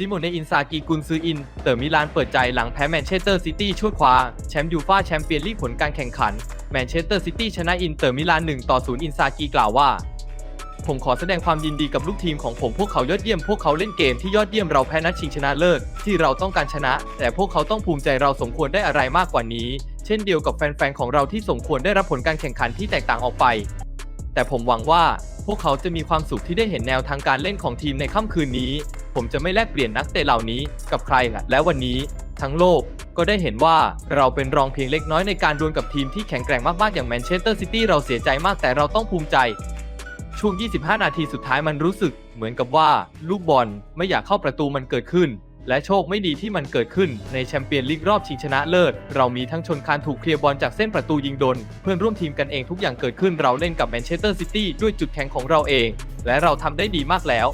ซิโมเนอินซากีกุนซืออิน เตอร์มิลานเปิดใจหลังแพ้แมนเชสเตอร์ซิตี้ช่วยคว้าแชมป์ยูฟ่าแชมเปี้ยนลีกผลการแข่งขัน แมนเชสเตอร์ซิตี้ชนะอินเตอร์มิลาน1ต่อ0อินซากีกล่าวว่า ผมขอแสดงความยินดีกับลูกทีมของผมพวกเขายอดเยี่ยมพวกเขาเล่นเกมที่ยอดเยี่ยมเราแพ้นัดชิงชนะเลิศที่เราต้องการชนะ แต่พวกเขาต้องภูมิใจเราสมควรได้อะไรมากกว่านี้ เช่นเดียวกับแฟนๆของเราที่สมควรได้รับผลการแข่งขันที่แตกต่างออกไป แต่ผมหวังว่าพวกเขาจะมีความสุขที่ได้เห็นแนวทางการเล่นของทีมในค่ำคืนนี้ ผมจะไม่แลกเปลี่ยนนักเตะเหล่านี้กับใครละและวันนี้ ทั้งโลกก็ได้เห็นว่าเราเป็นรองเพียงเล็กน้อยในการดวลกับทีมที่แข็งแกร่งมากๆอย่างแมนเชสเตอร์ซิตี้เราเสียใจมากแต่เราต้องภูมิใจ ช่วง 25 นาทีสุดท้ายมันรู้สึก เหมือนกับว่า ลูกบอลไม่อยากเข้าประตูมันเกิดขึ้น และโชคไม่ดีที่มันเกิดขึ้นในแชมเปี้ยนลีกรอบชิงชนะเลิศ เรามีทั้งชนคานถูกเคลียร์บอลจากเส้นประตูยิงโดน เพื่อนร่วมทีมกันเองทุกอย่างเกิดขึ้นเราเล่นกับแมนเชสเตอร์ซิตี้ด้วยจุดแข็งของเราเอง และเราทำได้ดีมากแล้ว